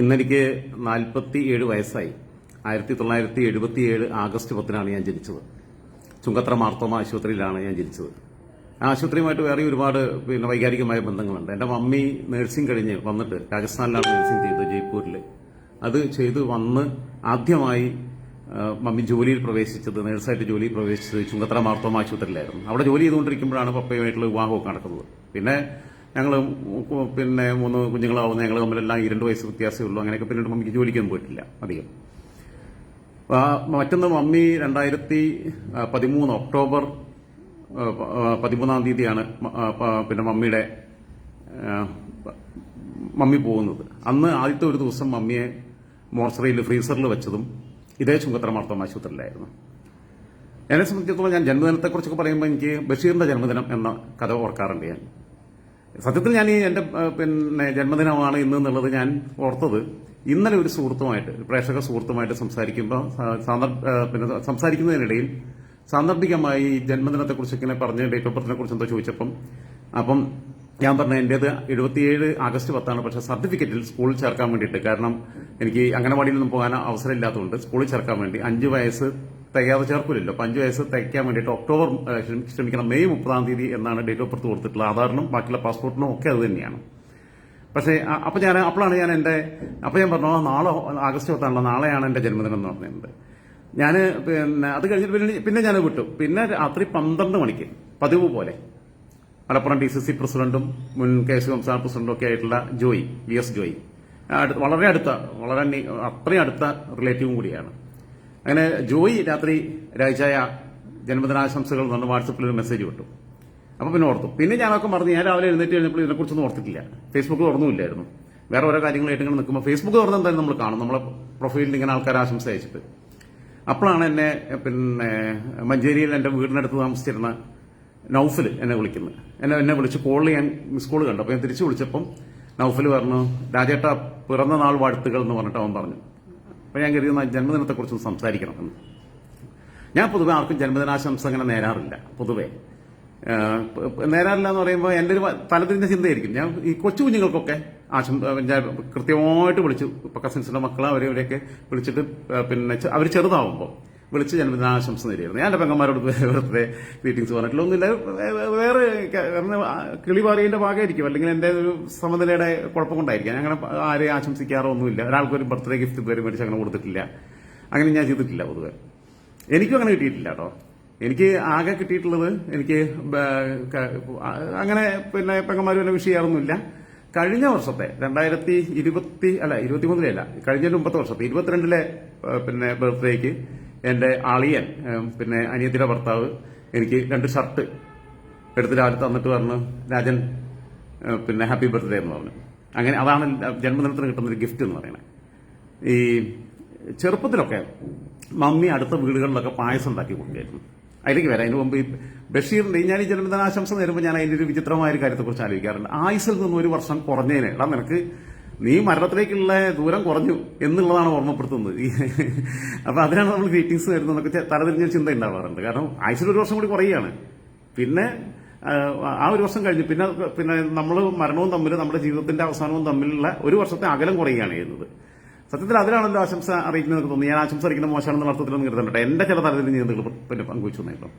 ഇന്നെനിക്ക് നാൽപ്പത്തി ഏഴ് വയസ്സായി. ആയിരത്തി തൊള്ളായിരത്തി എഴുപത്തി ഏഴ് ആഗസ്റ്റ് പത്തിനാണ് ഞാൻ ജനിച്ചത്. ചുങ്കത്ര മാർത്തോമ ആശുപത്രിയിലാണ് ഞാൻ ജനിച്ചത്. ആ ആശുപത്രിയുമായിട്ട് വേറെ ഒരുപാട് പിന്നെ വൈകാരികമായ ബന്ധങ്ങളുണ്ട്. എന്റെ മമ്മി നഴ്സിംഗ് കഴിഞ്ഞ് വന്നിട്ട് രാജസ്ഥാനിലാണ് നഴ്സിംഗ് ചെയ്തത് ജയ്പൂരിൽ അത് ചെയ്ത് വന്ന് ആദ്യമായി മമ്മി ജോലിയിൽ പ്രവേശിച്ചത് നേഴ്സായിട്ട് ജോലിയിൽ പ്രവേശിച്ചത് ചുങ്കത്ര മാർത്തോമ ആശുപത്രിയിലായിരുന്നു. അവിടെ ജോലി ചെയ്തുകൊണ്ടിരിക്കുമ്പോഴാണ് പപ്പയുമായിട്ടുള്ള വിവാഹമൊക്കെ നടക്കുന്നത്. പിന്നെ ഞങ്ങൾ പിന്നെ മൂന്ന് കുഞ്ഞുങ്ങളാവുന്ന ഞങ്ങൾ തമ്മിലെല്ലാം ഈ രണ്ട് വയസ്സ് വ്യത്യാസമേ ഉള്ളൂ. അങ്ങനെയൊക്കെ പിന്നീട് മമ്മിക്ക് ജോലിക്കൊന്നും പോയിട്ടില്ല അധികം. മറ്റൊന്ന് മമ്മി രണ്ടായിരത്തി പതിമൂന്ന് ഒക്ടോബർ പതിമൂന്നാം തീയതിയാണ് പിന്നെ മമ്മിയുടെ മമ്മി പോകുന്നത്. അന്ന് ആദ്യത്തെ ഒരു ദിവസം മമ്മിയെ മോർച്ചറിയിൽ ഫ്രീസറിൽ വെച്ചതും ഇതേ ചുങ്കത്തറ മാർത്തം ആശുപത്രിയിലായിരുന്നു. എന്നെ സംബന്ധിച്ചിടത്തോളം ഞാൻ ജന്മദിനത്തെക്കുറിച്ചൊക്കെ പറയുമ്പോൾ എനിക്ക് ബഷീറിന്റെ ജന്മദിനം എന്ന കഥ ഓർക്കാറുണ്ട് ഞാൻ. സത്യത്തിൽ ഞാൻ ഈ എന്റെ പിന്നെ ജന്മദിനമാണ് ഇന്ന് എന്നുള്ളത് ഞാൻ ഓർത്തത്. ഇന്നലെ ഒരു സുഹൃത്തുമായിട്ട് പ്രേക്ഷക സുഹൃത്തുമായിട്ട് സംസാരിക്കുമ്പോൾ പിന്നെ സംസാരിക്കുന്നതിനിടയിൽ സാന്ദർഭികമായി ഈ ജന്മദിനത്തെക്കുറിച്ച് ഇങ്ങനെ പറഞ്ഞ് ഡേറ്റ് ഓഫ് ബർത്തിനെ കുറിച്ച് എന്തോ ചോദിച്ചപ്പം അപ്പം ഞാൻ പറഞ്ഞ എന്റേത് എഴുപത്തിയേഴ് ആഗസ്റ്റ് പത്താണ് പക്ഷെ സർട്ടിഫിക്കറ്റിൽ സ്കൂളിൽ ചേർക്കാൻ വേണ്ടിയിട്ട്. കാരണം എനിക്ക് അംഗനവാടിയിലൊന്നും പോകാൻ അവസരം ഇല്ലാത്തതുകൊണ്ട് സ്കൂളിൽ ചേർക്കാൻ വേണ്ടി അഞ്ച് വയസ്സ് തികയാതെ ചേർക്കില്ലല്ലോ അപ്പൊ അഞ്ച് വയസ്സ് തികയ്ക്കാൻ വേണ്ടിയിട്ട് ഒക്ടോബർ ശ്രമിക്കണം. മെയ് മുപ്പതാം തീയതി എന്നാണ് ഡേറ്റ് ഓഫ് ബർത്ത് കൊടുത്തിട്ടുള്ളത് ആധാറിനും ബാക്കിയുള്ള പാസ്പോർട്ടിനും ഒക്കെ അത് തന്നെയാണ്. പക്ഷേ അപ്പൊ ഞാൻ അപ്പോഴാണ് ഞാൻ എന്റെ അപ്പൊ ഞാൻ പറഞ്ഞു നാളെ ആഗസ്റ്റ് പത്താണല്ലോ നാളെയാണ് എന്റെ ജന്മദിനം എന്ന് പറഞ്ഞിട്ടുണ്ട് ഞാൻ പിന്നെ അത് കഴിഞ്ഞിട്ട് പിന്നെ പിന്നെ ഞാൻ വിട്ടു. പിന്നെ രാത്രി പന്ത്രണ്ട് മണിക്ക് പതിവ് പോലെ മലപ്പുറം ഡി സി സി പ്രസിഡന്റും മുൻ കെ എസ് സംസ്ഥാന പ്രസിഡന്റും ഒക്കെ ആയിട്ടുള്ള ജോയി വി എസ് ജോയി വളരെ അടുത്ത വളരെ അത്രയും അടുത്ത റിലേറ്റീവും കൂടിയാണ്. അങ്ങനെ ജോയി രാത്രി രാജായ ജന്മദിനാശംസകൾ എന്ന് വാട്സപ്പിൽ ഒരു മെസ്സേജ് വിട്ടു. അപ്പോൾ പിന്നെ ഓർത്തു. പിന്നെ ഞാനൊക്കെ മറന്നു. ഞാൻ രാവിലെ എഴുന്നേറ്റ് കഴിഞ്ഞപ്പോൾ ഇതിനെക്കുറിച്ചൊന്നും ഓർത്തിട്ടില്ല. ഫേസ്ബുക്ക് തുറന്നുമില്ലായിരുന്നു. വേറെ ഓരോ കാര്യങ്ങളായിട്ട് ഇങ്ങനെ നിൽക്കുമ്പോൾ ഫേസ്ബുക്ക് തുറന്ന് എന്തായാലും നമ്മൾ കാണും. നമ്മളെ പ്രൊഫൈലിൽ ഇങ്ങനെ ആൾക്കാർ ആശംസ അയച്ചിട്ട്. അപ്പോഴാണ് എന്നെ പിന്നെ മഞ്ചേരിയിൽ എന്റെ വീടിനടുത്ത് താമസിച്ചിരുന്ന നൌഫൽ എന്നെ വിളിക്കുന്നത്. എന്നെ എന്നെ വിളിച്ച് കോൾ ചെയ്യാൻ മിസ് കോൾ കണ്ടു. അപ്പോൾ ഞാൻ തിരിച്ചു വിളിച്ചപ്പം നൌഫൽ പറഞ്ഞു രാജേട്ട പിറന്ന നാൾ വാഴ്ത്തുകൾ എന്ന് പറഞ്ഞിട്ട് അവൻ പറഞ്ഞു. അപ്പോൾ ഞാൻ കരുതുന്ന ജന്മദിനത്തെക്കുറിച്ച് സംസാരിക്കണം എന്ന്. ഞാൻ പൊതുവെ ആർക്കും ജന്മദിനാശംസ അങ്ങനെ നേരാറില്ല പൊതുവെ. നേരാറില്ല എന്ന് പറയുമ്പോൾ എന്റെ ഒരു തലത്തിന്റെ ചിന്തയായിരിക്കും. ഞാൻ ഈ കൊച്ചു കുഞ്ഞുങ്ങൾക്കൊക്കെ ആശം കൃത്യമായിട്ട് വിളിച്ചു. ഇപ്പം കസിൻസിന്റെ മക്കളെ അവരെ അവരെയൊക്കെ വിളിച്ചിട്ട് പിന്നെ അവർ ചെറുതാവുമ്പോൾ വിളിച്ച് ഞാൻ ജന്മദിനാശംസ നേടിയായിരുന്നു. ഞാൻ എന്റെ പെങ്ങന്മാരോട് വെറുതെ മീറ്റിംഗ്സ് പറഞ്ഞിട്ടില്ല. ഒന്നുമില്ല. വേറെ കിളി പറയേണ്ട ഭാഗമായിരിക്കും. അല്ലെങ്കിൽ എന്റെ ഒരു സമനിലയുടെ കുഴപ്പം കൊണ്ടായിരിക്കും. അങ്ങനെ ആരെയും ആശംസിക്കാറോ ഒന്നുമില്ല. ഒരാൾക്കൊരു ബർത്ത്ഡേ ഗിഫ്റ്റ് ഇതുവരെ മേടിച്ച് അങ്ങനെ കൊടുത്തിട്ടില്ല. അങ്ങനെ ഞാൻ ചെയ്തിട്ടില്ല പൊതുവെ. എനിക്കും അങ്ങനെ കിട്ടിയിട്ടില്ല കേട്ടോ. എനിക്ക് ആകെ കിട്ടിയിട്ടുള്ളത് എനിക്ക് അങ്ങനെ പിന്നെ പെങ്ങന്മാരും എന്നെ വിഷ് ചെയ്യാറൊന്നുമില്ല. കഴിഞ്ഞ വർഷത്തെ രണ്ടായിരത്തി ഇരുപത്തി അല്ല ഇരുപത്തിമൂന്നിലെ അല്ല കഴിഞ്ഞ മുമ്പത്തെ വർഷത്തെ ഇരുപത്തിരണ്ടിലെ പിന്നെ ബർത്ത്ഡേക്ക് എന്റെ അളിയൻ പിന്നെ അനിയത്തിയുടെ ഭർത്താവ് എനിക്ക് രണ്ട് ഷർട്ട് എടുത്ത് രാവിലെ തന്നിട്ട് പറഞ്ഞു രാജൻ പിന്നെ ഹാപ്പി ബർത്ത്ഡേ എന്ന് പറഞ്ഞു. അങ്ങനെ അതാണ് ജന്മദിനത്തിന് കിട്ടുന്ന ഒരു ഗിഫ്റ്റ് എന്ന് പറയുന്നത്. ഈ ചെറുപ്പത്തിലൊക്കെ മമ്മി അടുത്ത വീടുകളിലൊക്കെ പായസം ഉണ്ടാക്കി കൊടുക്കുകയായിരുന്നു. അതിലേക്ക് വരാം. അതിന് മുമ്പ് ഈ ബഷീറിന്റെ ഞാൻ ഈ ജന്മദിനാശംസ നേരുമ്പോൾ ഞാൻ അതിന്റെ ഒരു വിചിത്രമായ ഒരു കാര്യത്തെക്കുറിച്ച് ആലോചിക്കാറുണ്ട്. ആയുസിൽ നിന്ന് ഒരു വർഷം കുറഞ്ഞതിന് എടാ നിനക്ക് നീ മരണത്തിലേക്കുള്ള ദൂരം കുറഞ്ഞു എന്നുള്ളതാണ് ഓർമ്മപ്പെടുത്തുന്നത്. അപ്പോൾ അപ്പൊ അതിനാണ് നമ്മൾ ഗ്രീറ്റിംഗ്സ് വരുന്നതൊക്കെ തലതിരിഞ്ഞ ചിന്ത ഉണ്ടാവാറുണ്ട്. കാരണം ആഴ്ചയിൽ ഒരു വർഷം കൂടി കുറയുകയാണ്. പിന്നെ ആ, ഒരു വർഷം കഴിഞ്ഞു. പിന്നെ പിന്നെ നമ്മൾ മരണവും തമ്മിൽ നമ്മുടെ ജീവിതത്തിന്റെ അവസാനവും തമ്മിലുള്ള ഒരു വർഷത്തെ അകലം കുറയുകയാണ് ചെയ്യുന്നത്. സത്യത്തിൽ അതിലാണല്ലോ ആശംസ അറിയിക്കുന്നത് എനിക്ക് തോന്നുന്നു. ഞാൻ ആശംസ അറിയിക്കുന്ന മോശമാണെന്നുള്ള അർത്ഥത്തിലൊന്നും കരുതണ്ട എന്റെ ചില തലത്തിൽ ചിന്തകൾ പിന്നെ പങ്കുവച്ചു നേട്ടം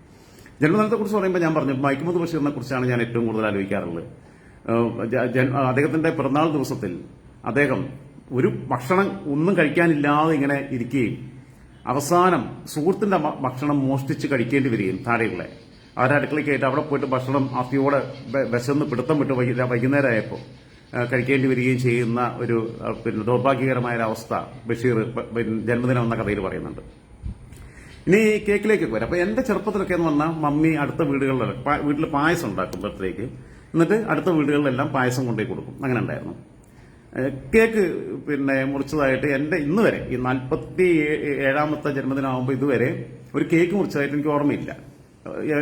ജന്മദിനത്തെ കുറിച്ച് പറയുമ്പോൾ ഞാൻ പറഞ്ഞു മൈക്കുമുദ് ബഷീറിനെ കുറിച്ചാണ് ഞാൻ ഏറ്റവും കൂടുതൽ ആലോചിക്കാറുള്ളത്. അദ്ദേഹത്തിന്റെ പിറന്നാൾ ദിവസത്തിൽ അദ്ദേഹം ഒരു ഭക്ഷണം ഒന്നും കഴിക്കാനില്ലാതെ ഇങ്ങനെ ഇരിക്കുകയും അവസാനം സുഹൃത്തിന്റെ ഭക്ഷണം മോഷ്ടിച്ച് കഴിക്കേണ്ടി വരികയും താഴെയുള്ള അവരുടെ അടുക്കളയ്ക്കായിട്ട് അവിടെ പോയിട്ട് ഭക്ഷണം അത്തിയോടെ വെ- വിശന്ന് പിടുത്തം വിട്ട് വൈകി- വൈകുന്നേരമായപ്പോൾ കഴിക്കേണ്ടി വരികയും ചെയ്യുന്ന ഒരു പിന്നെ ദൗർഭാഗ്യകരമായ അവസ്ഥ ബഷീർ ജന്മദിനം എന്ന കഥയിൽ പറയുന്നുണ്ട്. ഇനി കേക്കിലേക്ക് വരാം. അപ്പോൾ എന്റെ ചെറുപ്പത്തിലൊക്കെ എന്ന് പറഞ്ഞാൽ മമ്മി അടുത്ത വീടുകളിലൊക്കെ വീട്ടിൽ പായസം ഉണ്ടാക്കും ബർത്ത്ഡേക്ക് എന്നിട്ട് അടുത്ത വീടുകളിലെല്ലാം പായസം കൊണ്ടുപോയി കൊടുക്കും. അങ്ങനെ ഉണ്ടായിരുന്നു. കേക്ക് പിന്നെ മുറിച്ചതായിട്ട് എന്റെ ഇന്ന് വരെ ഈ നാൽപ്പത്തി ഏഴാമത്തെ ജന്മദിനമാകുമ്പോൾ ഇതുവരെ ഒരു കേക്ക് മുറിച്ചതായിട്ട് എനിക്ക് ഓർമ്മയില്ല.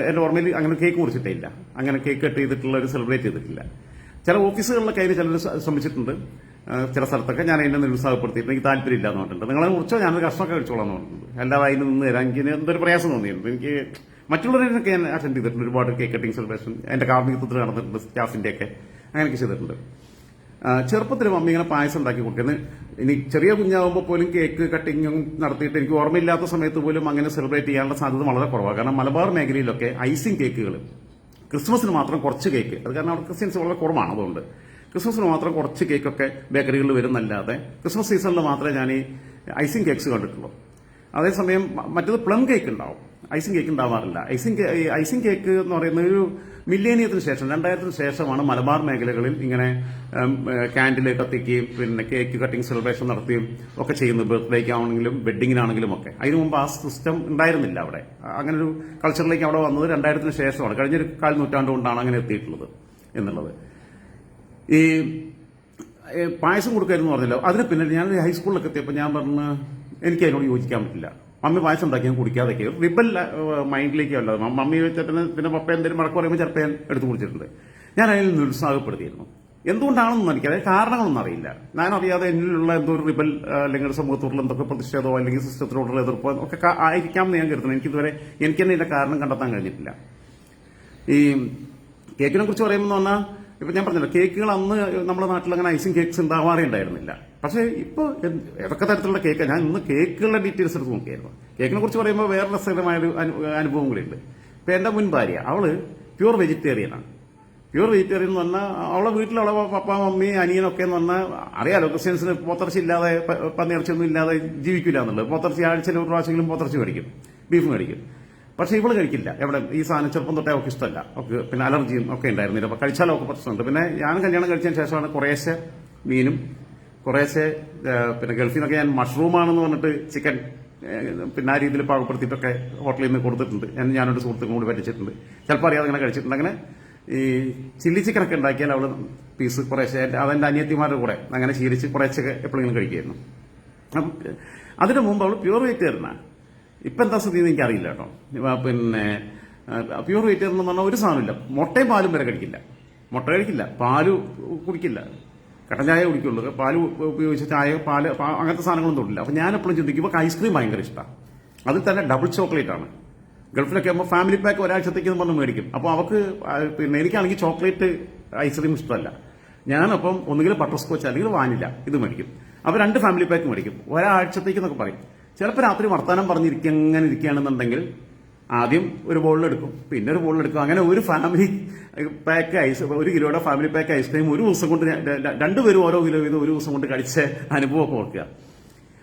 എന്റെ ഓർമ്മയിൽ അങ്ങനെ കേക്ക് മുറിച്ചിട്ടേ ഇല്ല അങ്ങനെ കേക്ക് കട്ട് ചെയ്തിട്ടുള്ള ഒരു സെലിബ്രേറ്റ് ചെയ്തിട്ടില്ല. ചില ഓഫീസുകളിലൊക്കെ അതിന് ചിലർ ശ്രമിച്ചിട്ടുണ്ട്. ചില സ്ഥലത്തൊക്കെ ഞാൻ അതിനെ നിരുത്സാഹപ്പെടുത്തിയിട്ട് എനിക്ക് താല്പര്യമില്ല എന്ന് പറഞ്ഞിട്ടുണ്ട്. നിങ്ങളെ മുറിച്ചോ ഞാനൊരു കഷ്ണമൊക്കെ കഴിച്ചോളാം എന്ന് പറഞ്ഞിട്ടുണ്ട്. അല്ലാതെ അതിന് നിന്ന് തരാൻ എനിക്ക് എന്തൊരു പ്രയാസം തോന്നിയിട്ടുണ്ട്. എനിക്ക് മറ്റുള്ളവരൊക്കെ ഞാൻ അറ്റൻഡ് ചെയ്തിട്ടുണ്ട്. ഒരുപാട് കേക്ക് കട്ടിങ് സെലിബ്രേഷൻ എന്റെ കാർമ്മികത്വത്തിൽ നടന്നിട്ടുണ്ട് സ്റ്റാഫിന്റെ ഒക്കെ അങ്ങനെയൊക്കെ ചെയ്തിട്ടുണ്ട്. ചെറുപ്പത്തിൽ മമ്മി ഇങ്ങനെ പായസം ഉണ്ടാക്കി കൊടുക്കുന്നത്. ഇനി ചെറിയ കുഞ്ഞാവുമ്പോൾ പോലും കേക്ക് കട്ടിങ്ങും നടത്തിയിട്ട് എനിക്ക് ഓർമ്മയില്ലാത്ത സമയത്ത് പോലും അങ്ങനെ സെലിബ്രേറ്റ് ചെയ്യാനുള്ള സാധ്യത വളരെ കുറവാണ് കാരണം മലബാർ മേഖലയിലൊക്കെ ഐസിങ് കേക്കുകൾ ക്രിസ്മസിന് മാത്രം കുറച്ച് കേക്ക്. അത് കാരണം അവിടെ ക്രിസ്ത്യൻസ് വളരെ കുറവാണ് അതുകൊണ്ട്. ക്രിസ്മസിന് മാത്രം കുറച്ച് കേക്കൊക്കെ ബേക്കറികളിൽ വരുന്നല്ലാതെ ക്രിസ്മസ് സീസണിൽ മാത്രമേ ഞാൻ ഈ ഐസിങ് കേക്ക്സ് കണ്ടിട്ടുള്ളൂ. അതേസമയം മറ്റേത് പ്ലം കേക്ക് ഉണ്ടാവും. ഐസിങ് കേക്ക് ഉണ്ടാവാറില്ല. ഐസിങ് ഐസിങ് കേക്ക് എന്ന് പറയുന്ന ഒരു മില്ലേനിയത്തിന് ശേഷം രണ്ടായിരത്തിന് ശേഷമാണ് മലബാർ മേഖലകളിൽ ഇങ്ങനെ ക്യാൻഡിൽ കത്തിക്കുകയും പിന്നെ കേക്ക് കട്ടിംഗ് സെലിബ്രേഷൻ നടത്തുകയും ഒക്കെ ചെയ്യുന്നത് ബർത്ത്ഡേക്ക് ആണെങ്കിലും വെഡിങ്ങിനാണെങ്കിലും ഒക്കെ. അതിനു മുമ്പ് ആ സിസ്റ്റം ഉണ്ടായിരുന്നില്ല അവിടെ. അങ്ങനെ ഒരു കൾച്ചറിലേക്ക് അവിടെ വന്നത് രണ്ടായിരത്തിന് ശേഷമാണ്. കഴിഞ്ഞൊരു കാൽ നൂറ്റാണ്ട് കൊണ്ടാണ് അങ്ങനെ എത്തിയിട്ടുള്ളത് എന്നുള്ളത്. ഈ പായസം കൊടുക്കായിരുന്നു പറഞ്ഞല്ലോ. അതിന് പിന്നെ ഞാൻ ഹൈസ്കൂളിലൊക്കെ എത്തിയപ്പോൾ ഞാൻ പറഞ്ഞു എനിക്ക് അതിനോട് യോജിക്കാൻ പറ്റില്ല. മമ്മി പായസം ഉണ്ടാക്കി കുടിക്കാതൊക്കെ റിബൽ മൈൻഡിലേക്ക് അല്ലാതെ മമ്മി വെച്ചിട്ട് പിന്നെ പപ്പ എന്തെങ്കിലും മടക്ക് പറയുമ്പോൾ ചിലപ്പോൾ ഞാൻ എടുത്തു കുടിച്ചിട്ടുണ്ട്. ഞാൻ അതിൽ നിരുത്സാഹപ്പെടുത്തിയിരുന്നു എന്തുകൊണ്ടാണെന്നൊന്നും എനിക്കറിയാം. കാരണങ്ങളൊന്നും അറിയില്ല. ഞാൻ അറിയാതെ എന്നിലുള്ള എന്തോ ഒരു റിബൽ അല്ലെങ്കിൽ സമൂഹത്തോടുള്ള എന്തൊക്കെ പ്രതിഷേധമോ അല്ലെങ്കിൽ സിസ്റ്റത്തിനോടുള്ള എതിർപ്പോ ഒക്കെ ആയിരിക്കാം എന്ന് ഞാൻ കരുതുന്നു. എനിക്കിതുവരെ എനിക്ക് തന്നെ ഇതിന്റെ കാരണം കണ്ടെത്താൻ കഴിഞ്ഞിട്ടില്ല. ഈ കേക്കിനെ കുറിച്ച് പറയുമ്പോൾ പറഞ്ഞാൽ ഇപ്പൊ ഞാൻ പറഞ്ഞല്ലോ കേക്കുകൾ അന്ന് നമ്മുടെ നാട്ടിൽ അങ്ങനെ ഐസിങ് കേക്ക്സ് ഉണ്ടാവാറേ ഉണ്ടായിരുന്നില്ല. പക്ഷേ ഇപ്പൊ എന്ത്- ഏതൊക്കെ തരത്തിലുള്ള കേക്ക് ഞാൻ ഇന്ന് കേക്കുകളുടെ ഡീറ്റെയിൽസ് എടുത്ത് നോക്കിയായിരുന്നു. കേക്കിനെ കുറിച്ച് പറയുമ്പോൾ വേറെ രസകരമായ ഒരു അനുഭവങ്ങളുണ്ട് ഇപ്പൊ എന്റെ മുൻ ഭാര്യ അവൾ പ്യൂർ വെജിറ്റേറിയനാണ് പ്യൂർ വെജിറ്റേറിയൻ എന്ന് പറഞ്ഞാൽ അവളെ വീട്ടിലുള്ള പപ്പ മമ്മി അനിയനൊക്കെ എന്ന് പറഞ്ഞാൽ അറിയാലോ ക്രിസ്ത്യൻസിന് പോത്തിറച്ചി ഇല്ലാതെ പന്നിയിറച്ചിയൊന്നും ഇല്ലാതെ ജീവിക്കില്ല എന്നുള്ളത്. പോത്തിറച്ചി ആഴ്ചയിൽ ഒരു പ്രാവശ്യമെങ്കിലും പോത്തിറച്ചി മേടിക്കും ബീഫ് കഴിക്കും പക്ഷെ ഇവൾ കഴിക്കില്ല. എവിടെ ഈ സാധനം ചെറുപ്പം തൊട്ടേ അവൾക്ക് ഇഷ്ടമല്ല. അവൾക്ക് പിന്നെ അലർജിയും ഒക്കെ ഉണ്ടായിരുന്നില്ല. അപ്പോൾ കഴിച്ചാലും ഒക്കെ പ്രശ്നമുണ്ട്. പിന്നെ ഞാൻ കല്യാണം കഴിച്ചതിന് ശേഷമാണ് കുറേശ്ശെ മീനും കുറേശ്ശെ പിന്നെ ഗൾഫിൽ നിന്നൊക്കെ ഞാൻ മഷ്റൂമാണെന്ന് പറഞ്ഞിട്ട് ചിക്കൻ പിന്നെ ആ രീതിയിൽ പാകപ്പെടുത്തിയിട്ടൊക്കെ ഹോട്ടലിൽ നിന്ന് കൊടുത്തിട്ടുണ്ട്. ഞാൻ ഞാനൊരു സുഹൃത്തുക്കളും കൂടി പറ്റിച്ചിട്ടുണ്ട്. ചിലപ്പോൾ അറിയാതെ അങ്ങനെ കഴിച്ചിട്ടുണ്ട്. അങ്ങനെ ഈ ചില്ലി ചിക്കനൊക്കെ ഉണ്ടാക്കിയാൽ അവൾ പീസ് കുറേശ്ശെ അതെന്റെ അനിയത്തിമാരുടെ കൂടെ അങ്ങനെ ശീലിച്ച് കുറേശ്ശൊക്കെ എപ്പോഴെങ്കിലും കഴിക്കുമായിരുന്നു. അതിനു മുമ്പ് അവൾ പ്യൂർ വെജിറ്റേറിയനാണ് ഇപ്പൊ എന്താ സ്ഥിതി എന്ന് എനിക്കറിയില്ല കേട്ടോ. പിന്നെ പ്യൂർ വെജിറ്റേറിയൻ എന്ന് പറഞ്ഞാൽ ഒരു സാധനമില്ല. മുട്ടയും പാലും വരെ കഴിക്കില്ല. മുട്ട കഴിക്കില്ല പാൽ കുടിക്കില്ല. കട്ടൻ ചായ കുടിക്കുള്ളൂ പാൽ ഉപയോഗിച്ച ചായ പാൽ അങ്ങനത്തെ സാധനങ്ങളൊന്നും തൊട്ടില്ല അപ്പൊ ഞാൻ എപ്പോഴും ചിന്തിക്കുമ്പോൾ ഐസ്ക്രീം ഭയങ്കര ഇഷ്ടമാണ് അതിൽ തന്നെ ഡബിൾ ചോക്ലേറ്റ് ആണ്. ഗൾഫിലൊക്കെ ആകുമ്പോൾ ഫാമിലി പാക്ക് ഒരാഴ്ചത്തേക്ക് എന്ന് പറഞ്ഞ് മേടിക്കും. അപ്പോൾ അവർക്ക് പിന്നെ എനിക്കാണെങ്കിൽ ചോക്ലേറ്റ് ഐസ്ക്രീം ഇഷ്ടമല്ല. ഞാനപ്പം ഒന്നുകിൽ ബട്ടർ സ്കോച്ച് അല്ലെങ്കിൽ വാനില ഇത് മേടിക്കും. അപ്പോൾ രണ്ട് ഫാമിലി പാക്ക് മേടിക്കും. ഒരാഴ്ചത്തേക്ക് എന്നൊക്കെ പറയും. ചിലപ്പോൾ രാത്രി വർത്തമാനം പറഞ്ഞിരിക്കുക എങ്ങനെ ഇരിക്കുകയാണെന്നുണ്ടെങ്കിൽ ആദ്യം ഒരു ബോളിലെടുക്കും പിന്നെ ഒരു ബോളിലെടുക്കും അങ്ങനെ ഒരു ഫാമിലി പാക്ക് ഐസ് ഒരു കിലോയുടെ ഫാമിലി പാക്ക് ഐസ്ക്രീം ഒരു ദിവസം കൊണ്ട് രണ്ടുപേരും ഓരോ കിലോ വീതം ഒരു ദിവസം കൊണ്ട് കഴിച്ച അനുഭവമൊക്കെ ഓർക്കുക.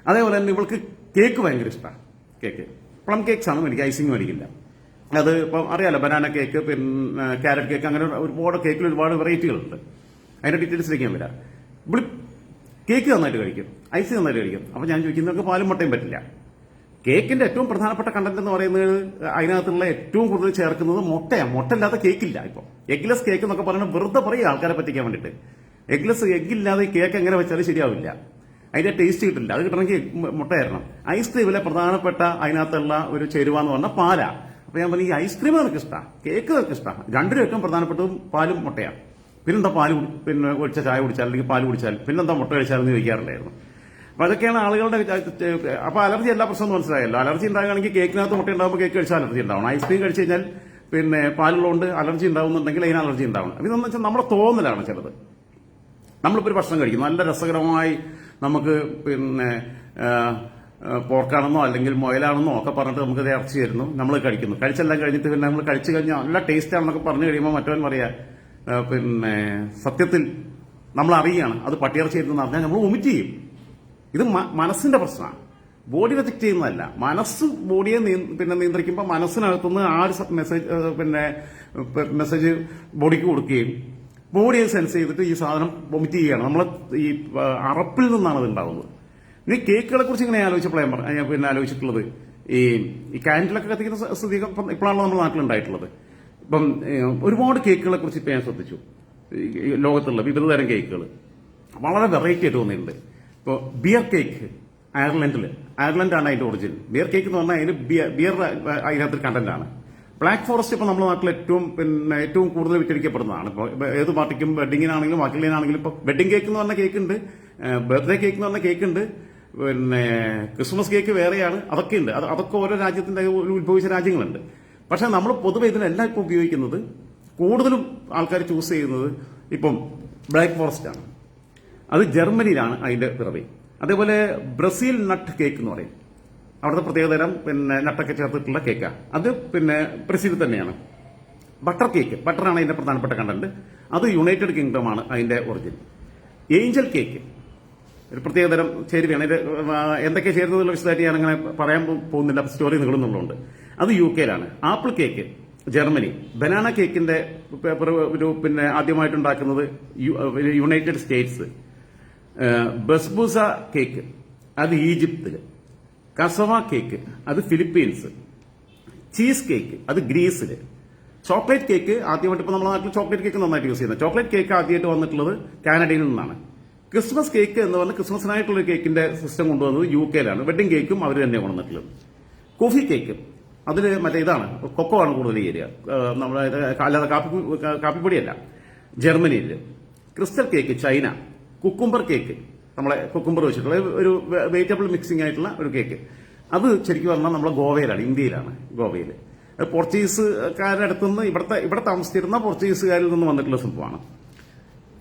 അതേപോലെ തന്നെ ഇവൾക്ക് കേക്ക് ഭയങ്കര ഇഷ്ടമാണ് കേക്ക് പ്ലം കേക്ക്സ് ആണ് മേടിക്കുക ഐസിങ് മേടിക്കില്ല അത് ഇപ്പം അറിയാലോ ബനാന കേക്ക് പിന്നെ ക്യാരറ്റ് കേക്ക് അങ്ങനെ ഒരുപാട് കേക്കിൽ ഒരുപാട് വെറൈറ്റികളുണ്ട് അതിന്റെ ഡീറ്റെയിൽസിലേക്ക് ഞാൻ വരാം. ഇവിടെ കേക്ക് നന്നായിട്ട് കഴിക്കും. ഐസ് നന്നായിട്ട് കഴിക്കും. അപ്പൊ ഞാൻ ചോദിക്കുന്നവർക്ക് പാലും മുട്ടയും പറ്റില്ല? കേക്കിന്റെ ഏറ്റവും പ്രധാനപ്പെട്ട കണ്ടന്റ് എന്ന് പറയുന്നത് അതിനകത്തുള്ള ഏറ്റവും കൂടുതൽ ചേർക്കുന്നത് മുട്ടയാണ് മുട്ട ഇല്ലാത്ത കേക്കില്ല ഇപ്പൊ. എഗ്ലെസ് കേക്ക് എന്നൊക്കെ പറയുന്നത് വെറുതെ പറയും ആൾക്കാരെ പറ്റിക്കാൻ വേണ്ടിയിട്ട് എഗ്ലെസ് എഗ്ഗില്ലാതെ കേക്ക് എങ്ങനെ വെച്ചാലും ശരിയാവില്ല. അതിന്റെ ടേസ്റ്റ് കിട്ടില്ല. അത് കിട്ടണമെങ്കിൽ മുട്ട ഐസ്ക്രീമിലെ പ്രധാനപ്പെട്ട അതിനകത്തുള്ള ഒരു ചേരുവ എന്ന് പറഞ്ഞാൽ പാലാ. അപ്പൊ ഞാൻ പറഞ്ഞു ഈ ഐസ്ക്രീം നിനക്ക് ഇഷ്ടമാണ് കേക്ക് നിനക്ക് ഇഷ്ടമാണ് രണ്ടിനും ഏറ്റവും പ്രധാനപ്പെട്ടതും പാലും മുട്ടയാണ് പിന്നെന്താ പാൽ പിന്നെ ഒഴിച്ച ചായ കുടിച്ചാൽ അല്ലെങ്കിൽ പാൽ കുടിച്ചാൽ പിന്നെന്താ മുട്ട കഴിച്ചാലെന്ന് ചോദിക്കാറുണ്ടായിരുന്നു അപ്പൊ അതൊക്കെയാണ് ആളുകളുടെ അപ്പൊ അലർജി എല്ലാ പ്രശ്നവും മനസ്സിലായല്ലോ. അലർജി ഉണ്ടാകുകയാണെങ്കിൽ കേക്കിനകത്ത് മുട്ട ഉണ്ടാകുമ്പോൾ കേക്ക് കഴിച്ചാൽ അലർജി ഉണ്ടാവണം. ഐസ്ക്രീം കഴിച്ചു കഴിഞ്ഞാൽ പിന്നെ പാലുള്ളതുകൊണ്ട് അലർജി ഉണ്ടാവുന്നുണ്ടെങ്കിൽ അതിന് അലർജി ഉണ്ടാവണം. ഇതെന്ന് വെച്ചാൽ നമ്മുടെ തോന്നലാണ് ചിലത്. നമ്മളിപ്പോൾ ഒരു ഭക്ഷണം കഴിക്കും നല്ല രസകരമായി നമുക്ക് പിന്നെ പോർക്കാണെന്നോ അല്ലെങ്കിൽ മുയലാണെന്നോ ഒക്കെ പറഞ്ഞിട്ട് നമുക്ക് ഇറച്ചി തരുന്നു. നമ്മൾ കഴിക്കുന്നു. കഴിച്ചെല്ലാം കഴിഞ്ഞിട്ട് പിന്നെ നമ്മൾ കഴിച്ചു കഴിഞ്ഞാൽ നല്ല ടേസ്റ്റ് ആണെന്നൊക്കെ പറഞ്ഞു കഴിയുമ്പോൾ മറ്റവൻ പറയാ പിന്നെ സത്യത്തിൽ നമ്മൾ അറിയുകയാണ് അത് പട്ടിയിറച്ചി ആയിരുന്നു അറിഞ്ഞാൽ നമ്മൾ ഒമിറ്റ് ചെയ്യും. ഇത് മനസ്സിന്റെ പ്രശ്നമാണ്. ബോഡി റിജക്ട് ചെയ്യുന്നതല്ല. മനസ്സ് ബോഡിയെ പിന്നെ നിയന്ത്രിക്കുമ്പോൾ മനസ്സിനകത്തുനിന്ന് ആ ഒരു മെസ്സേജ് പിന്നെ മെസ്സേജ് ബോഡിക്ക് കൊടുക്കുകയും ബോഡിയെ സെൻസ് ചെയ്തിട്ട് ഈ സാധനം വൊമിറ്റ് ചെയ്യുകയാണ്. നമ്മൾ ഈ അറപ്പിൽ നിന്നാണ് അത് ഉണ്ടാകുന്നത് ഇനി കേക്കുകളെ കുറിച്ച് ഇങ്ങനെ ആലോചിച്ചപ്പോഴേ ഞാൻ പിന്നെ ആലോചിച്ചിട്ടുള്ളത്. ഈ ഈ കാൻഡിലൊക്കെ കത്തിക്കുന്ന സ്ഥിതി ഇപ്പം ഇപ്പോഴാണല്ലോ നമ്മുടെ നാട്ടിലുണ്ടായിട്ടുള്ളത് ഇപ്പം ഒരുപാട് കേക്കുകളെ കുറിച്ച് ഇപ്പം ഞാൻ ശ്രദ്ധിച്ചു. ലോകത്തുള്ള വിവിധ തരം കേക്കുകൾ വളരെ വെറൈറ്റി ആയിട്ട് തോന്നിയിട്ടുണ്ട്. ഇപ്പോൾ ബിയർ കേക്ക് അയർലൻഡിൽ അയർലൻഡാണ് അതിന്റെ ഒറിജിൻ ബിയർ കേക്ക് എന്ന് പറഞ്ഞാൽ അതിന് ബിയർ അതിനകത്ത് കണ്ടന്റ് ആണ്. ബ്ലാക്ക് ഫോറസ്റ്റ് ഇപ്പോൾ നമ്മുടെ നാട്ടിൽ ഏറ്റവും പിന്നെ ഏറ്റവും കൂടുതൽ വിറ്റഴിക്കപ്പെടുന്നതാണ്. ഇപ്പോൾ ഏത് പാർട്ടിക്കും വെഡിങ്ങിനാണെങ്കിലും വാക്കിലിനാണെങ്കിലും ഇപ്പോൾ വെഡിങ് കേക്ക് എന്ന് പറഞ്ഞ കേക്ക് ഉണ്ട്. ബർത്ത്ഡേ കേക്ക് എന്ന് പറഞ്ഞ കേക്ക് ഉണ്ട്. പിന്നെ ക്രിസ്മസ് കേക്ക് വേറെയാണ്. അതൊക്കെ ഉണ്ട്. അത് അതൊക്കെ ഓരോ രാജ്യത്തിന്റെ ഉത്ഭവിച്ച രാജ്യങ്ങളുണ്ട്. പക്ഷേ നമ്മൾ പൊതുവെ ഇതിനെല്ലാം ഇപ്പോൾ ഉപയോഗിക്കുന്നത് കൂടുതലും ആൾക്കാർ ചൂസ് ചെയ്യുന്നത് ഇപ്പം ബ്ലാക്ക് ഫോറസ്റ്റ് ആണ്. അത് ജർമ്മനിയിലാണ് അതിന്റെ പിറവി. അതേപോലെ ബ്രസീൽ നട്ട് കേക്ക് എന്ന് പറയും. അവിടുത്തെ പ്രത്യേകതരം പിന്നെ നട്ടൊക്കെ ചേർത്തിട്ടുള്ള കേക്കാണ് അത് പിന്നെ ബ്രസീൽ തന്നെയാണ്. ബട്ടർ കേക്ക് ബട്ടറാണ് അതിന്റെ പ്രധാനപ്പെട്ട കണ്ടന്റ് അത് യുണൈറ്റഡ് കിങ്ഡം ആണ് അതിന്റെ ഒറിജിൻ ഏഞ്ചൽ കേക്ക് ഒരു പ്രത്യേകതരം ചേരുവയാണ്. ഇത് എന്തൊക്കെ ചേരുന്നതിലുള്ള വിശദമായിട്ട് ഞാൻ അങ്ങനെ പറയാൻ പോകുന്നില്ല. സ്റ്റോറി നിങ്ങളെന്നുള്ളതുകൊണ്ട് അത് യു കെയിലാണ് ആപ്പിൾ കേക്ക് ജർമ്മനി. ബനാന കേക്കിന്റെ ഒരു പിന്നെ ആദ്യമായിട്ടുണ്ടാക്കുന്നത് യുണൈറ്റഡ് സ്റ്റേറ്റ്സ് ബസ്ബൂസ കേക്ക്. അത് ഈജിപ്തിൽ കസവ കേക്ക്. അത് ഫിലിപ്പീൻസ്. Cheese cake. അത് ഗ്രീസിൽ ചോക്ലേറ്റ് കേക്ക് ആദ്യമായിട്ട് ഇപ്പോൾ നമ്മുടെ നാട്ടിൽ ചോക്ലേറ്റ് കേക്ക് നന്നായിട്ട് യൂസ് ചെയ്യുന്നത്. ചോക്ലേറ്റ് കേക്ക് ആദ്യമായിട്ട് വന്നിട്ടുള്ളത് കാനഡയിൽ നിന്നാണ്. ക്രിസ്മസ് കേക്ക് എന്ന് പറഞ്ഞാൽ ക്രിസ്മസിനായിട്ടുള്ള കേക്കിന്റെ സിസ്റ്റം കൊണ്ടുവന്നത് യു കെയിലാണ്. വെഡിങ് കേക്കും അവർ തന്നെ കൊണ്ടുവന്നിട്ടുള്ളത്. Coffee cake. അതിൽ മറ്റേ ഇതാണ്. കൊക്കോ ആണ് കൂടുതൽ ഏരിയ. നമ്മുടെ അല്ലാതെ കാപ്പി കാപ്പിപ്പൊടിയല്ല. ജർമ്മനിയിൽ crystal cake China. Cucumber cake നമ്മളെ കുക്കുംബർ വെച്ചിട്ടുള്ള ഒരു വെജിറ്റബിൾ മിക്സിംഗ് ആയിട്ടുള്ള ഒരു കേക്ക് അത് ശരിക്കും പറഞ്ഞാൽ നമ്മളെ ഗോവയിലാണ് ഇന്ത്യയിലാണ് ഗോവയിൽ പോർച്ചുഗീസുകാരുടെ അടുത്തുനിന്ന് ഇവിടുത്തെ ഇവിടെ താമസിച്ചിരുന്ന പോർച്ചുഗീസുകാരിൽ നിന്ന് വന്നിട്ടുള്ള സംഭവമാണ്.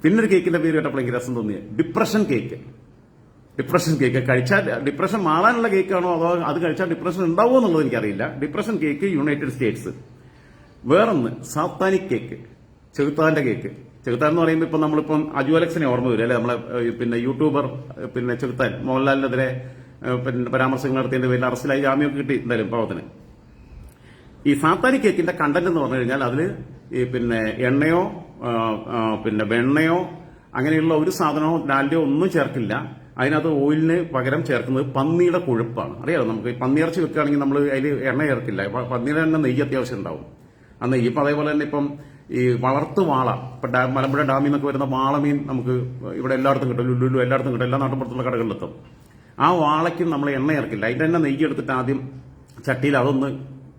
പിന്നൊരു കേക്കിന്റെ പേര് കേട്ടപ്പോൾ എനിക്ക് രസം തോന്നിയത്. ഡിപ്രഷൻ കേക്ക് ഡിപ്രഷൻ കേക്ക് കഴിച്ചാൽ ഡിപ്രഷൻ മാറാനുള്ള കേക്കാണോ അതോ അത് കഴിച്ചാൽ ഡിപ്രഷൻ ഉണ്ടാവുമോ എന്നുള്ളത് എനിക്കറിയില്ല. ഡിപ്രഷൻ കേക്ക് യുണൈറ്റഡ് സ്റ്റേറ്റ്സ് വേറൊന്ന് സാത്താനിക് കേക്ക് ചെറുത്താന്റെ കേക്ക് ചെകുത്താൻ എന്ന് പറയുമ്പോൾ ഇപ്പം നമ്മളിപ്പം അജു അലക്സിനെ ഓർമ്മ വരും അല്ലെ? നമ്മളെ പിന്നെ യൂട്യൂബർ പിന്നെ ചെകുത്താൻ മോഹൻലാലിനെതിരെ പിന്നെ പരാമർശങ്ങൾ നടത്തിയതിന്റെ പേരിൽ അറസ്റ്റിലായി ജാമ്യമൊക്കെ കിട്ടി എന്തായാലും പാവത്തിന് ഈ സാത്താനി കേക്കിന്റെ കണ്ടന്റ് എന്ന് പറഞ്ഞു കഴിഞ്ഞാൽ അതിൽ ഈ പിന്നെ എണ്ണയോ പിന്നെ വെണ്ണയോ അങ്ങനെയുള്ള ഒരു സാധനമോ ഡാലിയോ ഒന്നും ചേർക്കില്ല. അതിനകത്ത് ഓയിലിന് പകരം ചേർക്കുന്നത് പന്നിയുടെ കൊഴുപ്പാണ്. അറിയാലോ നമുക്ക് ഈ പന്നിയിറച്ചി വെക്കുകയാണെങ്കിൽ നമ്മൾ അതിൽ എണ്ണ ചേർക്കില്ല. പന്നിയുടെ തന്നെ നെയ്യ് അത്യാവശ്യം ഉണ്ടാവും. നെയ്യ് ഇപ്പം അതേപോലെ തന്നെ ഇപ്പം ഈ വളർത്തു വാള ഇപ്പൊ മലമ്പുഴ ഡാമിൽ നിന്നൊക്കെ വരുന്ന വാളമീൻ നമുക്ക് ഇവിടെ എല്ലായിടത്തും കിട്ടും ലുല്ലു എല്ലായിടത്തും കിട്ടും എല്ലാ നാട്ടുമ്പുറത്തുള്ള കടകളിലെത്തും. ആ വാളയ്ക്കും നമ്മൾ എണ്ണ ഇറക്കില്ല. അതിന്റെ തന്നെ നെയ്യ് എടുത്തിട്ട് ആദ്യം ചട്ടിയിൽ അതൊന്ന്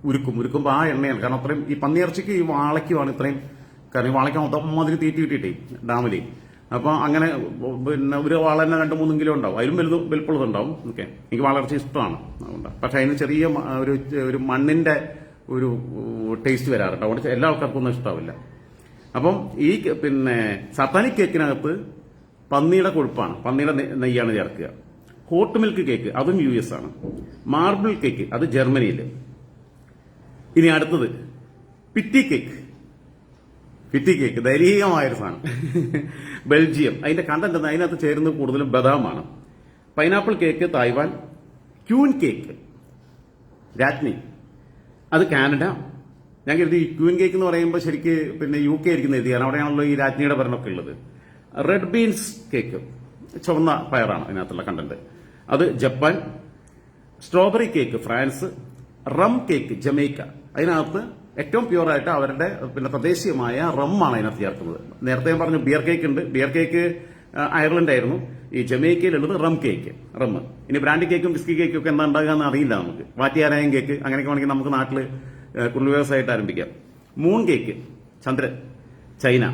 ഉരുക്കും. ഉരുക്കുമ്പോൾ ആ എണ്ണയാണ് കാരണം അത്രയും ഈ പന്നിയിറച്ചിക്ക് ഈ വാളയ്ക്കുമാണ് ഇത്രയും കാരണം ഈ വാളയ്ക്ക് മൊത്തം മാതിരി തീറ്റി കിട്ടിയിട്ടേ ഡാമിൽ അപ്പൊ അങ്ങനെ പിന്നെ ഒരു വാള തന്നെ രണ്ട് മൂന്നും കിലോ ഉണ്ടാവും. അതിലും വലുത് വലുപ്പമുള്ളതുണ്ടാവും ഓക്കെ. എനിക്ക് വളർച്ച ഇഷ്ടമാണ്. അതുകൊണ്ട്. പക്ഷെ അതിന് ചെറിയ ഒരു ഒരു മണ്ണിന്റെ ഒരു ടേസ്റ്റ് വരാറുണ്ട്. അതുകൊണ്ട് എല്ലാ ആൾക്കാർക്കും ഒന്നും ഇഷ്ടാവില്ല. അപ്പം ഈ പിന്നെ സത്താനിക് കേക്കിനകത്ത് പന്നിയുടെ കൊഴുപ്പാണ്. പന്നിയുടെ നെയ്യാണ് ചേർക്കുക. ഹോട്ട് മിൽക്ക് കേക്ക് അതും യു എസ് ആണ്. മാർബിൾ കേക്ക് അത് ജർമ്മനിയിൽ ഇനി അടുത്തത്. പിറ്റി കേക്ക് പിറ്റി കേക്ക് ദൈഹികമായൊരു സാധനം. ബെൽജിയം. അതിന്റെ കണ്ടന്റ്? അതിനകത്ത് ചേരുന്നത് കൂടുതലും ബദാമാണ്. Pineapple cake Taiwan. Queen cake രാജ്ഞി. അത് കാനഡ. ഞാൻ കരുതി ക്യൂൻ കേക്ക് എന്ന് പറയുമ്പോൾ ശരിക്ക് പിന്നെ യു കെ ആയിരിക്കുന്ന എഴുതി കാരണം അവിടെയാണല്ലോ ഈ രാജ്ഞിയുടെ ഭരണമൊക്കെ ഉള്ളത്. റെഡ് ബീൻസ് കേക്ക് ചുവന്ന പയറാണ് അതിനകത്തുള്ള കണ്ടന്റ് അത് Japan. Strawberry cake France. Rum cake Jamaica. അതിനകത്ത് ഏറ്റവും പ്യുവറായിട്ട് അവരുടെ പിന്നെ തദ്ദേശീയമായ റമ്മാണ് അതിനകത്ത് ചേർക്കുന്നത്. നേരത്തെ ഞാൻ പറഞ്ഞു ബിയർ കേക്ക് ഉണ്ട്. ബിയർ കേക്ക് അയർലൻഡ് ആയിരുന്നു ഈ ജമൈക്കയിലുള്ളത് റം കേക്ക് റം. ഇനി ബ്രാൻഡ് കേക്കും ബിസ്കി കേക്കും ഒക്കെ എന്താ ഉണ്ടാകുക എന്ന് അറിയില്ല നമുക്ക്. വാറ്റിയാരായം കേക്ക് അങ്ങനെയൊക്കെ വേണമെങ്കിൽ നമുക്ക് നാട്ടിൽ കുള്ളു വ്യവസായമായിട്ട് ആരംഭിക്കാം. മൂൺ കേക്ക് ചന്ദ്രൻ. ചൈന.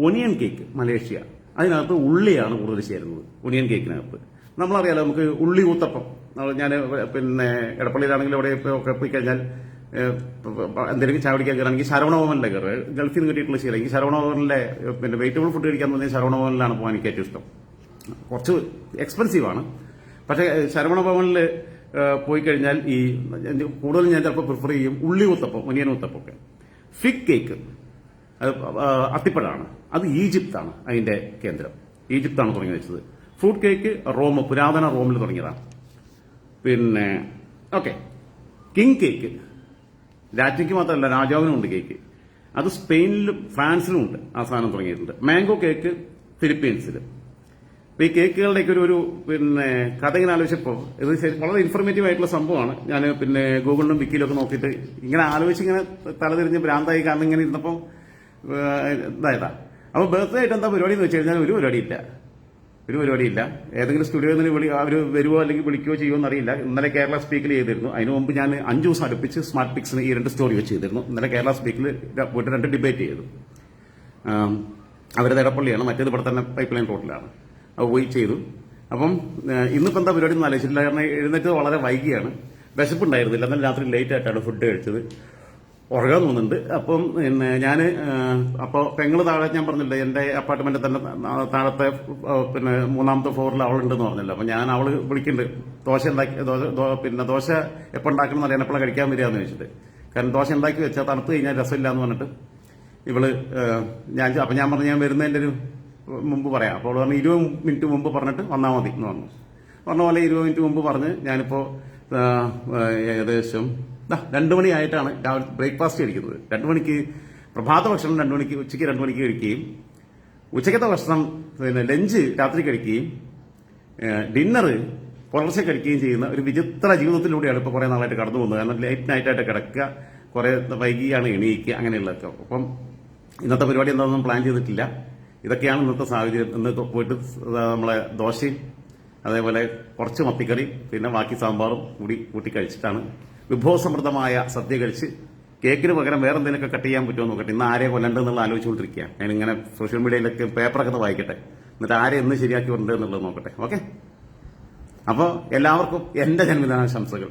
Onion cake Malaysia. അതിനകത്ത് ഉള്ളിയാണ് കൂടുതൽ ചേരുന്നത് ഒനിയൻ കേക്കിനകത്ത്. നമ്മളറിയാലോ നമുക്ക് ഉള്ളി ഊത്തപ്പം. ഞാൻ പിന്നെ എടപ്പള്ളിയിലാണെങ്കിൽ അവിടെ ഒക്കെ പോയി കഴിഞ്ഞാൽ എന്തെങ്കിലും ചായ കുടിക്കാൻ കയറുകയാണെങ്കിൽ ശരവണഭവനിലെ കയറുക. ഗൾഫിൽ നിന്ന് കിട്ടിയിട്ടുള്ള ശീലം. എനിക്ക് ശരവണഭവനിലെ ഭവനിലെ പിന്നെ വെജിറ്റബിൾ ഫുഡ് കഴിക്കാൻ തോന്നിയ ശരവണഭവനിലാണ് പോകാൻ എനിക്ക് ഏറ്റവും ഇഷ്ടം. കുറച്ച് എക്സ്പെൻസീവാണ് പക്ഷേ ശരവണ ഭവനിൽ പോയി കഴിഞ്ഞാൽ ഈ കൂടുതലും ഞാൻ ചിലപ്പോൾ പ്രിഫർ ചെയ്യും ഉള്ളി uttapam onion uttapam fig cake അത് അത്തിപ്പഴാണ്. അത് ഈജിപ്താണ് അതിന്റെ കേന്ദ്രം. ഈജിപ്താണ് തുടങ്ങി വെച്ചത്. ഫ്രൂട്ട് കേക്ക് റോം പുരാതന റോമിൽ തുടങ്ങിയതാണ്. പിന്നെ ഓക്കെ കിങ് കേക്ക് രാജ്ഞിക്ക് മാത്രമല്ല രാജാവിനും ഉണ്ട് കേക്ക്. അത് സ്പെയിനിലും ഫ്രാൻസിലും ഉണ്ട് ആ സാധനം തുടങ്ങിയിട്ടുണ്ട്. മാംഗോ കേക്ക് ഫിലിപ്പീൻസിൽ അപ്പൊ ഈ കേക്കുകളുടെയൊക്കെ ഒരു ഒരു പിന്നെ കഥ ഇങ്ങനെ ആലോചിച്ചപ്പോൾ ഇത് വളരെ ഇൻഫർമേറ്റീവ് ആയിട്ടുള്ള സംഭവമാണ്. ഞാൻ പിന്നെ ഗൂഗിളിലും വിക്കിലും ഒക്കെ നോക്കിയിട്ട് ഇങ്ങനെ ആലോചിച്ച് ഇങ്ങനെ തലതിരിഞ്ഞ് ഭ്രാന്തായി കാരണം ഇങ്ങനെ ഇരുന്നപ്പോൾ ഇതായതാ. അപ്പോൾ ബർത്ത്ഡേ ആയിട്ട് എന്താ പരിപാടി എന്ന് വെച്ച് കഴിഞ്ഞാൽ ഒരു പരിപാടിയില്ല. ഒരു പരിപാടിയില്ല. ഏതെങ്കിലും സ്റ്റുഡിയോയിൽ നിന്ന് വിളി അവർ വരുമോ അല്ലെങ്കിൽ വിളിക്കുകയോ ചെയ്യുമോ എന്നറിയില്ല. ഇന്നലെ കേരള സ്പീക്കിൽ ചെയ്തിരുന്നു. അതിനു മുമ്പ് ഞാൻ അഞ്ചു ദിവസം അടുപ്പിച്ച് സ്മാർട്ട് പിക്സിന് ഈ രണ്ട് സ്റ്റോറി വെച്ച് ചെയ്തിരുന്നു. ഇന്നലെ കേരള സ്പീക്കിൽ പോയിട്ട് രണ്ട് ഡിബേറ്റ് ചെയ്തു. അവരത് എടപ്പള്ളിയാണ് മറ്റേത് ഇവിടെ തന്നെ പൈപ്പ് ലൈൻ റോഡിലാണ് അപ്പോൾ പോയി ചെയ്തു. അപ്പം ഇന്നിപ്പോൾ എന്താ പരിപാടി ആലോചിച്ചില്ല കാരണം എഴുന്നേറ്റ് വളരെ വൈകിയാണ്. വിശപ്പുണ്ടായിരുന്നില്ല. എന്നാൽ രാത്രി ലേറ്റ് ആയിട്ടാണ് ഫുഡ് കഴിച്ചത്. ഉറങ്ങാൻ തോന്നുന്നുണ്ട്. അപ്പം പിന്നെ ഞാൻ അപ്പോൾ പെങ്ങൾ താഴെ ഞാൻ പറഞ്ഞില്ലേ എന്റെ അപ്പാർട്ട്മെന്റ് തന്നെ താഴത്തെ പിന്നെ മൂന്നാമത്തെ ഫ്ലോറിൽ അവളുണ്ടെന്ന് പറഞ്ഞല്ലോ. അപ്പം ഞാൻ അവൾ വിളിക്കുന്നുണ്ട് ദോശ ഉണ്ടാക്കി ദോശ- പിന്നെ ദോശ എപ്പോൾ ഉണ്ടാക്കണം എന്ന് എപ്പോഴാണ് കഴിക്കാൻ വരികയെന്ന് ചോദിച്ചിട്ട്. കാരണം ദോശ ഉണ്ടാക്കി വെച്ചാൽ തണുത്ത് കഴിഞ്ഞാൽ രസമില്ല എന്ന് പറഞ്ഞിട്ട് ഇവൾ ഞാൻ അപ്പം ഞാൻ പറഞ്ഞു ഞാൻ വരുന്നതിന്റെ ഒരു മുമ്പ് പറയാം. അപ്പോൾ അവൾ പറഞ്ഞു ഇരുപത് മിനിറ്റ് മുമ്പ് പറഞ്ഞിട്ട് വന്നാൽ മതി എന്ന് പറഞ്ഞു. പറഞ്ഞ പോലെ ഇരുപത് മിനിറ്റ് മുമ്പ് പറഞ്ഞ് ഞാനിപ്പോൾ ഏകദേശം രണ്ട് മണിയായിട്ടാണ് രാവിലെ ബ്രേക്ക്ഫാസ്റ്റ് കഴിക്കുന്നത്. രണ്ട് മണിക്ക് പ്രഭാത ഭക്ഷണം രണ്ട് മണിക്ക് ഉച്ചയ്ക്ക് രണ്ട് മണിക്ക് കഴിക്കുകയും ഉച്ചക്കത്തെ ഭക്ഷണം പിന്നെ ലഞ്ച് രാത്രി കഴിക്കുകയും ഡിന്നർ പുലർച്ചെ കഴിക്കുകയും ചെയ്യുന്ന ഒരു വിചിത്ര ജീവിതത്തിലൂടെയാണ് ഇപ്പോൾ കുറേ നാളായിട്ട് കടന്നു പോകുന്നത്. കാരണം ലേറ്റ് നൈറ്റായിട്ട് കിടക്കുക കുറേ വൈകിയാണ് എണീക്കുക അങ്ങനെയുള്ളതൊക്കെ. അപ്പം ഇന്നത്തെ പരിപാടി എന്താണെന്നും പ്ലാൻ ചെയ്തിട്ടില്ല. ഇതൊക്കെയാണ് ഇന്നത്തെ സാഹചര്യം. ഇന്ന് പോയിട്ട് നമ്മളെ ദോശയും അതേപോലെ കുറച്ച് മത്തിക്കറി പിന്നെ ബാക്കി സാമ്പാറും കൂടി കൂട്ടി കഴിച്ചിട്ടാണ് വിഭവസമൃദ്ധമായ സദ്യ കഴിച്ച് കേക്കിന് പകരം വേറെ എന്തെങ്കിലുമൊക്കെ കട്ട് ചെയ്യാൻ പറ്റുമോ നോക്കട്ടെ. ഇന്ന് ആരെ ആലോചിച്ചുകൊണ്ടിരിക്കുകയാണ് ഞാൻ ഇങ്ങനെ സോഷ്യൽ മീഡിയയിലൊക്കെ പേപ്പറൊക്കെ ഒന്ന് വായിക്കട്ടെ. എന്നിട്ട് ആരെ എന്ന് ശരിയാക്കി വരണ്ട് എന്നുള്ളത് നോക്കട്ടെ. ഓക്കെ? അപ്പോൾ എല്ലാവർക്കും എന്റെ ജന്മദിനാശംസകൾ.